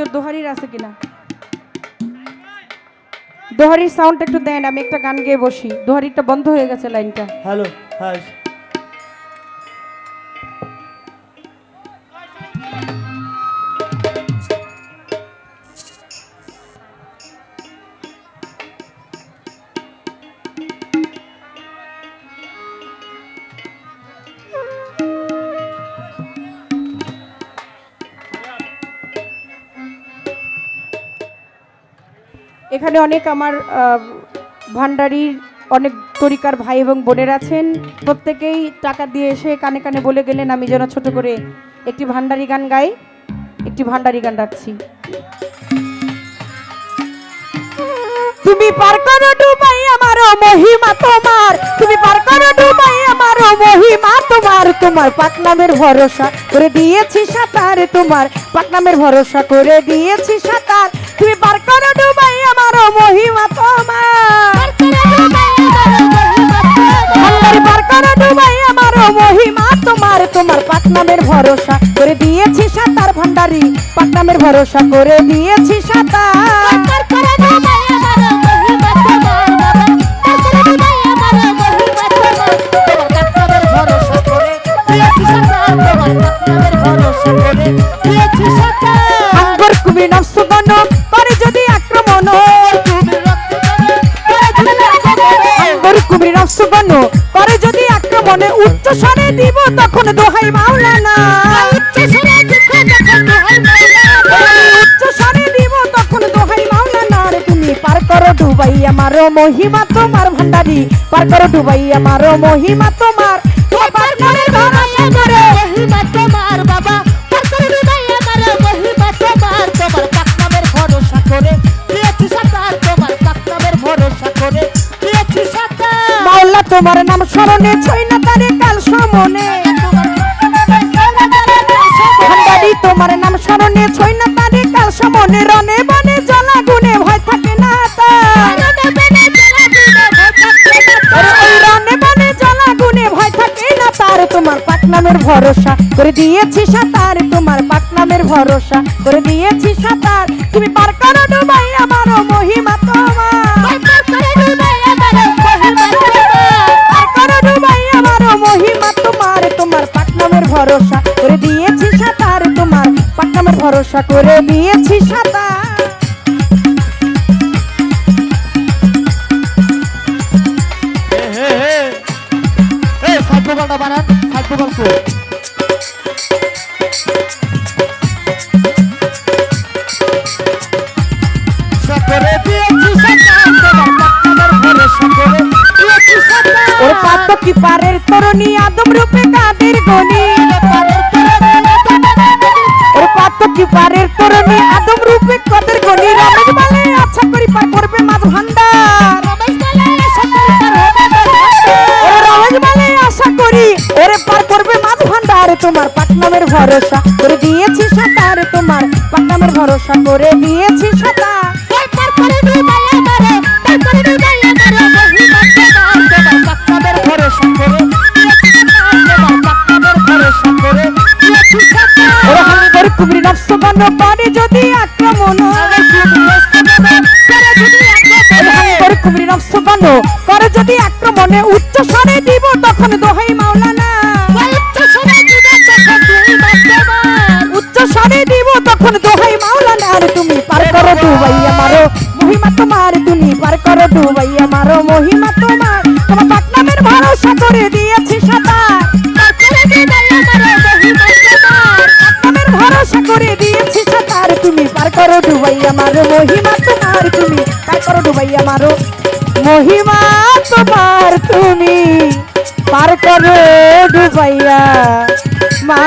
তোর দোহারির আছে কিনা? দোহারির সাউন্ডটা একটু দেন, আমি একটা গান গেয়ে বসি। দোহারিটা বন্ধ হয়ে গেছে লাইনটা হ্যালো হ্যাঁ এখানে অনেক আমার ভান্ডারির অনেক তরিকার ভাই এবং বোনের আছেন। প্রত্যেকেই টাকা দিয়ে এসে কানে কানে বলে গেলেন, আমি যেন ছোট করে একটি ভান্ডারি গান গাই, একটি ভান্ডারি গান রাখছি। তুমি পার করো আমার মহিমা তোমার। তুমি পার করো ডুবাই আমার মহিমা তোমার। তোমার পাকনামের ভরসা করে দিয়েছি সাঁতার তোমার। পাকনামের ভরসা করে দিয়েছি সাঁতার। তুমি পার করো ডুবাই আমার মহিমা তোমার। পার করো ডুবাই আমার মহিমা তোমার। তোমার। পাকনামের ভরসা করে দিয়েছি সাঁতার ভান্ডারি। পাকনামের ভরসা করে দিয়েছি সাঁতার। আঙ্গুর কুমি নফস বন করে যদি আক্রমণ আঙ্গুর কুমি নফস বন করে যদি আক্রমণে উচ্চ স্বরে দিব তখন দোহাই মাওলানা। উচ্চ স্বরে দিব তখন দোহাই মাওলানা। রে তুমি পার করো ডুবাই আমার মহিমা তোমার ভান্ডারি। পার করো ডুবাই আমার মহিমা তোমার। ভরসা করে। তোমার তোমার নাম স্মরণে ছই না তারে কাল সমনে। তোমার নাম স্মরণে ছই না তারে কাল সমনে। রনে বনে জলা গুনে ভয় থাকে না তার। তোমার পাকনামের ভরসা করে দিয়েছি সাঁতার। তোমার পাকনামের ভরসা করে দিয়েছি সাঁতার। তুমি পার করো ডুবাই আমার মহিমা তোমার। ভরসা করে দিয়েছি বানান কো ওর পাত কি পারের তরুণী আদম রূপে কাদের গনি ভরসা করে দিয়েছি সাঁতার তোমার পাকনামের ভরসা করে দিয়েছি সাঁতার নফস বানো পারে যদি আক্রমণ কুমরি নফস বানো করে যদি আক্রমণে উচ্চ স্বরে দিব তখন দোহাই মাওলানা তখন দোহাই মাওলানা আর তুমি পার করো ডুবাই আমারো মহিমা তোমার, তুমি পার করো ডুবাই আমারো মহিমা তোমার তোমার পাকনামের ভরসা করে দিয়েছি সাঁতার পাকনামের ভরসা করে দিয়েছি সাঁতার তুমি পার করো ডুবাই আমারো মহিমা তোমার, তুমি পার করো ডুবাই আমারো মহিমা তোমার, তুমি পার করো ডুবাইয়া মা